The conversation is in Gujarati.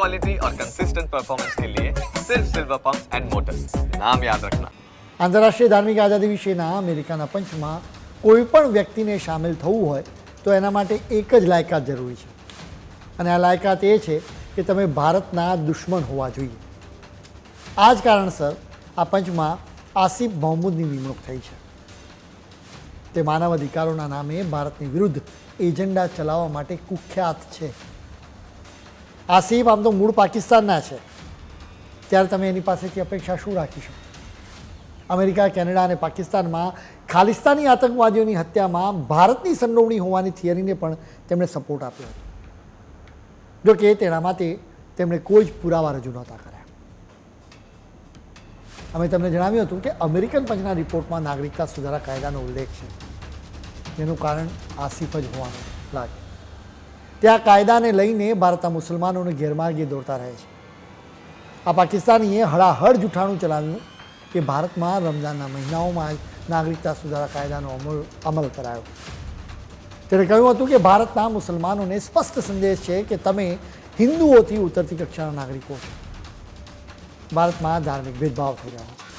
क्वालिटी और कंसिस्टेंट परफॉर्मेंस के लिए सिर्फ सिल्वर पंप्स एंड मोटर्स नाम याद रखना આંતરરાષ્ટ્રીય ધાર્મિક આઝાદી વિશેના અમેરિકાના પંચમાં કોઈ પણ વ્યક્તિને સામેલ થવું હોય તો એના માટે એક જ લાયકાત જરૂરી છે અને આ લાયકાત એ છે કે તમે ભારતના દુશ્મન હોવા જોઈએ આ જ કારણસર આ પંચમાં આસિફ મહમૂદની નિમણૂક થઈ છે તે માનવ અધિકારોના નામે ભારતની વિરુદ્ધ એજન્ડા ચલાવવા માટે કુખ્યાત છે આસિફ આમ તો મૂળ પાકિસ્તાનના છે. ત્યારે તમે એની પાસેથી અપેક્ષા શું રાખી શકો? અમેરિકા, કેનેડા અને પાકિસ્તાનમાં ખાલિસ્તાની આતંકવાદીઓની હત્યામાં ભારતની સંડોવણી હોવાની થિયરીને પણ તેમણે સપોર્ટ આપ્યો હતો. જો કે તેના માટે તેમણે કોઈ જ પુરાવા રજૂ નહોતા કર્યા. અમે તમને જણાવ્યું હતું કે અમેરિકન પંચના રિપોર્ટમાં નાગરિકતા સુધારા કાયદાનો ઉલ્લેખ છે. જેનું કારણ આસિફ જ હોવાનું લાગે તે આ કાયદાને લઈને ભારતના મુસલમાનોને ગેરમાર્ગે દોરતા રહે છે. આ પાકિસ્તાનીએ હળાહળ જૂઠાણું ચલાવ્યું કે ભારતમાં રમઝાનના મહિનાઓમાં જ નાગરિકતા સુધારા કાયદાનો અમલ અમલ કરાયો. તેણે કહ્યું હતું કે ભારતના મુસલમાનોને સ્પષ્ટ સંદેશ છે કે તમે હિન્દુઓથી ઉતરતી કક્ષાના નાગરિકો છો. ભારતમાં ધાર્મિક ભેદભાવ થઈ રહ્યો છે.